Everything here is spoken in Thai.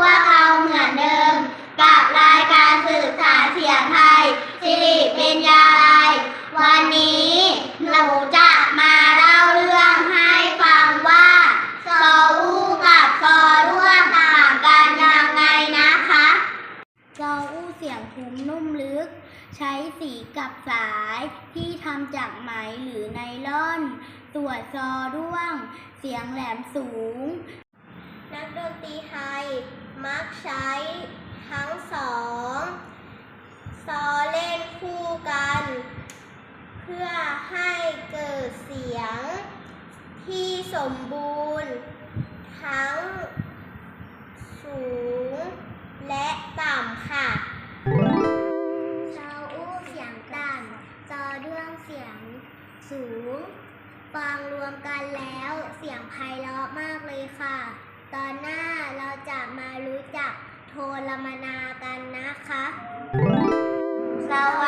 วกเราเหมือนเดิม กับรายการสื่อสารเสียงไทยสิริเป็นยาลายวันนี้หนูจะมาเล่าเรื่องให้ฟังว่าซออู้กับซอร่วงต่างกันยังไงนะคะซออู้เสียงทุ้มนุ่มลึก ใช้สีกับสายที่ทำจากไหมหรือไนล่อน ส่วนซอร่วง เสียงแหลมสูง นักดนตรีไทยมักใช้ทั้งสอง ซอเล่นคู่กัน เพื่อให้เกิดเสียงที่สมบูรณ์ ทั้งสูงและต่ำค่ะซออู้เสียงต่ำซอด้วงเสียงสูง ฟังรวมกันแล้วเสียงไพเราะมากเลยค่ะ ตอนหน้าเราจะมารู้จักโทรมนากันนะคะ สวัส